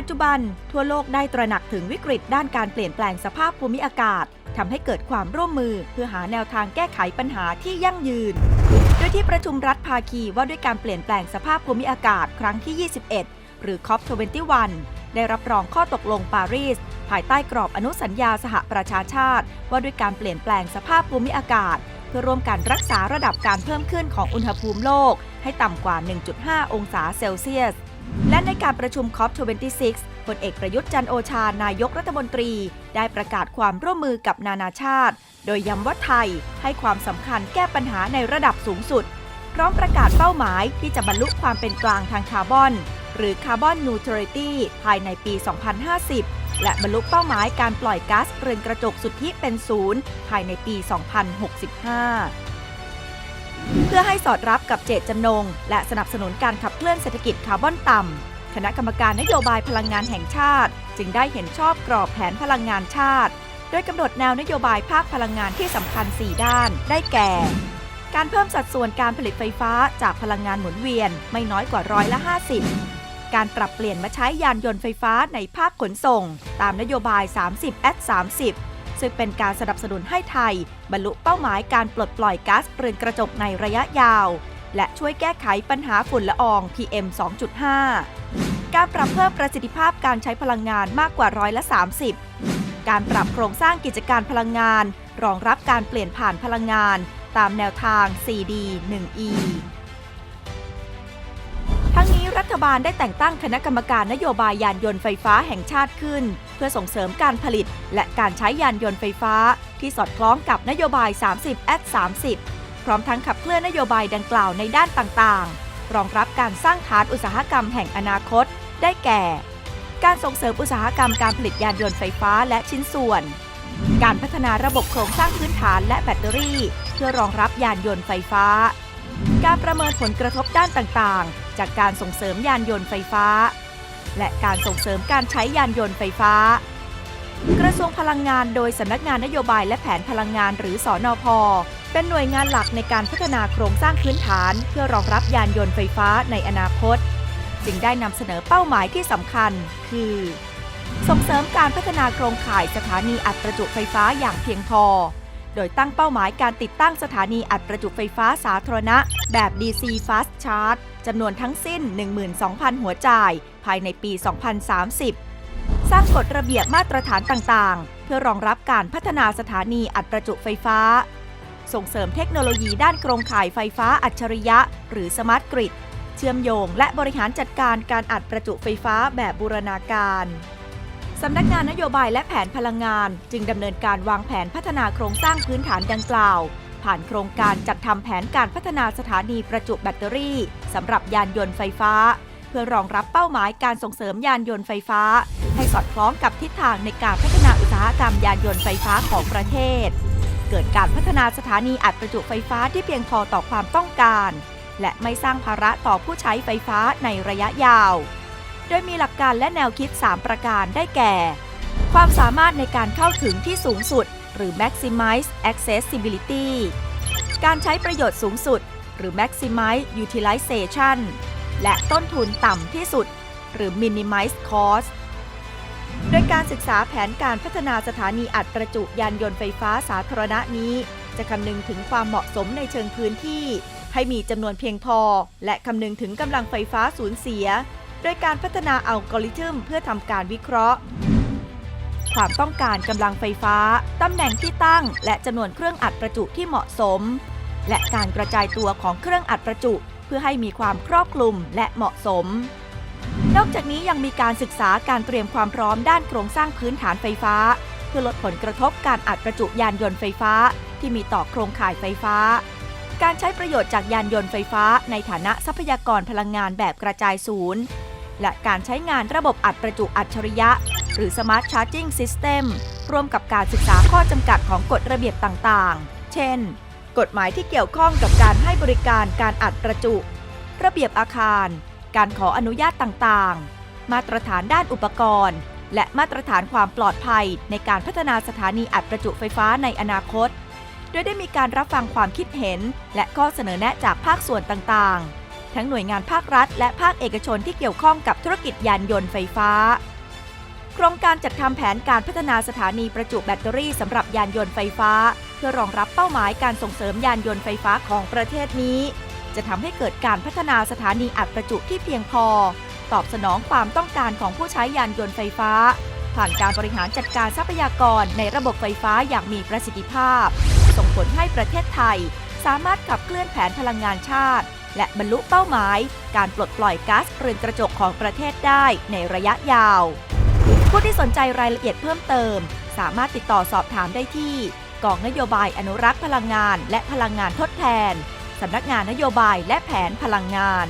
ปัจจุบันทั่วโลกได้ตระหนักถึงวิกฤตด้านการเปลี่ยนแปลงสภาพภูมิอากาศทำให้เกิดความร่วมมือเพื่อหาแนวทางแก้ไขปัญหาที่ยั่งยืน โดยที่ประชุมรัฐภาคีว่าด้วยการเปลี่ยนแปลงสภาพภูมิอากาศครั้งที่ 21 หรือ COP21 ได้รับรองข้อตกลงปารีส ภายใต้กรอบอนุสัญญาสหประชาชาติ ว่าด้วยการเปลี่ยนแปลงสภาพภูมิอากาศ เพื่อร่วมกันรักษาระดับการเพิ่มขึ้นของอุณหภูมิโลก ให้ต่ำกว่า 1.5 องศาเซลเซียส และในการประชุม COP26 พลเอกประยุทธ์จันโอชานายกรัฐมนตรี ได้ประกาศความร่วมมือกับนานาชาติ โดยย้ำว่าไทยให้ความสำคัญแก้ปัญหาในระดับสูงสุด พร้อมประกาศเป้าหมายที่จะบรรลุความเป็นกลางทางคาร์บอน หรือคาร์บอนนูทริตี้ภายในปี 2050 และบรรลุเป้าหมายการปล่อยก๊าซเรือนกระจกสุทธิเป็นศูนย์ภายในปี 2065 เพื่อให้สอดรับกับเจตจำนง และสนับสนุนการขับเคลื่อนเศรษฐกิจคาร์บอนต่ำ คณะกรรมการนโยบายพลังงานแห่งชาติ จึงได้เห็นชอบกรอบแผนพลังงานชาติ โดยกำหนดแนวนโยบายภาคพลังงานที่สำคัญ 4 ด้าน ได้แก่ การเพิ่มสัดส่วนการผลิตไฟฟ้าจากพลังงานหมุนเวียนไม่น้อยกว่าร้อยละ 50 การปรับเปลี่ยนมาใช้ยานยนต์ไฟฟ้าในภาคขนส่ง ตามนโยบาย 30 at 30 ซึ่งเป็นการสนับสนุนให้ไทย บรรลุเป้าหมายการปลดปล่อยก๊าซเรือนกระจกในระยะยาว และช่วยแก้ไขปัญหาฝุ่นละออง PM 2.5 การปรับเพิ่มประสิทธิภาพการใช้พลังงานมากกว่าร้อยละ 30 การปรับโครงสร้างกิจการพลังงาน รองรับการเปลี่ยนผ่านพลังงาน ตามแนวทาง 4D 1E ทั้งนี้รัฐบาลได้แต่งตั้งคณะกรรมการนโยบายยานยนต์ไฟฟ้าแห่งชาติขึ้น เพื่อส่งเสริมการผลิต และการใช้ยานยนต์ไฟฟ้า ที่สอดคล้องกับนโยบาย 30 at 30 พร้อมทั้งขับเคลื่อนนโยบายดังกล่าวในด้านต่างๆ รองรับการสร้างฐานอุตสาหกรรมแห่งอนาคต ได้แก่ การส่งเสริมอุตสาหกรรมการผลิตยานยนต์ไฟฟ้าและชิ้นส่วน การพัฒนาระบบโครงสร้างพื้นฐานและแบตเตอรี่ เพื่อรองรับยานยนต์ไฟฟ้า การประเมินผลกระทบด้านต่างๆ จากการส่งเสริมยานยนต์ไฟฟ้า และการส่งเสริมการใช้ยานยนต์ไฟฟ้า กระทรวงพลังงานโดยสำนักงานนโยบายและแผนพลังงานหรือสอนอพเป็นหน่วยงานหลักในการพัฒนาโครงสร้างพื้นฐาน เพื่อรองรับยานยนต์ไฟฟ้าในอนาคต จึงได้นำเสนอเป้าหมายที่สำคัญ คือ ส่งเสริมการพัฒนาโครงข่ายสถานีอัดประจุไฟฟ้าอย่างเพียงพอ โดยตั้งเป้าหมายการติดตั้งสถานีอัดประจุไฟฟ้าสาธารณะ แบบ DC Fast Charge จำนวนทั้งสิ้น 12,000 หัวจ่าย ภายในปี 2030 สร้างกฎระเบียบมาตรฐานต่างๆ เพื่อรองรับการพัฒนาสถานีอัดประจุไฟฟ้า ส่งเสริมเทคโนโลยีด้านโครงข่ายไฟฟ้าอัจฉริยะ หรือสมาร์ทกริดเชื่อมโยงและบริหารจัดการการอัดประจุไฟฟ้าแบบบูรณาการ สำนักงานนโยบายและแผนพลังงาน จึงดำเนินการวางแผนพัฒนาโครงสร้างพื้นฐานดังกล่าว ผ่านโครงการจัดทำแผนการพัฒนาสถานีประจุแบตเตอรี่สำหรับยานยนต์ไฟฟ้า เพื่อรองรับเป้าหมายการส่งเสริมยานยนต์ไฟฟ้า ให้สอดคล้องกับทิศทางในการพัฒนาอุตสาหกรรมยานยนต์ไฟฟ้าของประเทศ เกิดการพัฒนาสถานีอัดประจุไฟฟ้าที่เพียงพอต่อความต้องการ และไม่สร้างภาระต่อผู้ใช้ไฟฟ้าในระยะยาว โดยมีหลักการและแนวคิด 3 ประการได้แก่ ความสามารถในการเข้าถึงที่สูงสุด หรือ maximize accessibility การใช้ประโยชน์สูงสุด หรือ maximize utilization และต้นทุนต่ำที่สุด หรือ minimize cost โดยการศึกษาแผนการพัฒนาสถานีอัดประจุยานยนต์ไฟฟ้าสาธารณะนี้ จะคำนึงถึงความเหมาะสมในเชิงพื้นที่ ให้มีจำนวนเพียงพอ และคำนึงถึงกำลังไฟฟ้าสูญเสีย โดยการพัฒนาอัลกอริทึมเพื่อทำการวิเคราะห์ ความต้องการกำลังไฟฟ้า ตำแหน่งที่ตั้ง และจำนวนเครื่องอัดประจุที่เหมาะสม และการกระจายตัวของเครื่องอัดประจุ เพื่อให้มีความครอบคลุมและเหมาะสม นอกจากนี้ยังมีการศึกษาการเตรียมความพร้อมด้านโครงสร้างพื้นฐานไฟฟ้า เพื่อลดผลกระทบการอัดประจุยานยนต์ไฟฟ้า ที่มีต่อโครงข่ายไฟฟ้าการใช้ประโยชน์จากยานยนต์ไฟฟ้าในฐานะทรัพยากรพลังงานแบบกระจายศูนย์ และการใช้งานระบบอัดประจุอัจฉริยะ หรือ Smart Charging System ร่วมกับการศึกษาข้อจำกัดของกฎระเบียบต่างๆ เช่น กฎหมายที่เกี่ยวข้องกับการให้บริการการอัดประจุ ระเบียบอาคาร การขออนุญาตต่างๆ มาตรฐานด้านอุปกรณ์ และมาตรฐานความปลอดภัยในการพัฒนาสถานีอัดประจุไฟฟ้าในอนาคต โดยได้มีการรับฟังความคิดเห็น และข้อเสนอแนะจากภาคส่วนต่างๆ ทั้งหน่วยงานภาครัฐ และภาคเอกชนที่เกี่ยวข้องกับธุรกิจยานยนต์ไฟฟ้า โครงการจัดทำแผนการพัฒนาสถานีประจุแบตเตอรี่สำหรับยานยนต์ไฟฟ้า เพื่อรองรับเป้าหมายการส่งเสริมยานยนต์ไฟฟ้าของประเทศนี้ จะทำให้เกิดการพัฒนาสถานีอัดประจุที่เพียงพอ ตอบสนองความต้องการของผู้ใช้ยานยนต์ไฟฟ้า ผ่านการบริหารจัดการทรัพยากรในระบบไฟฟ้าอย่างมีประสิทธิภาพ ส่งผลให้ประเทศไทย สามารถขับเคลื่อนแผนพลังงานชาติ และบรรลุเป้าหมาย การปลดปล่อยก๊าซเรือนกระจกของประเทศได้ในระยะยาว ผู้ที่สนใจรายละเอียดเพิ่มเติม สามารถติดต่อสอบถามได้ที่กองนโยบายอนุรักษ์พลังงาน และพลังงานทดแทนสำนักงานนโยบายและแผนพลังงาน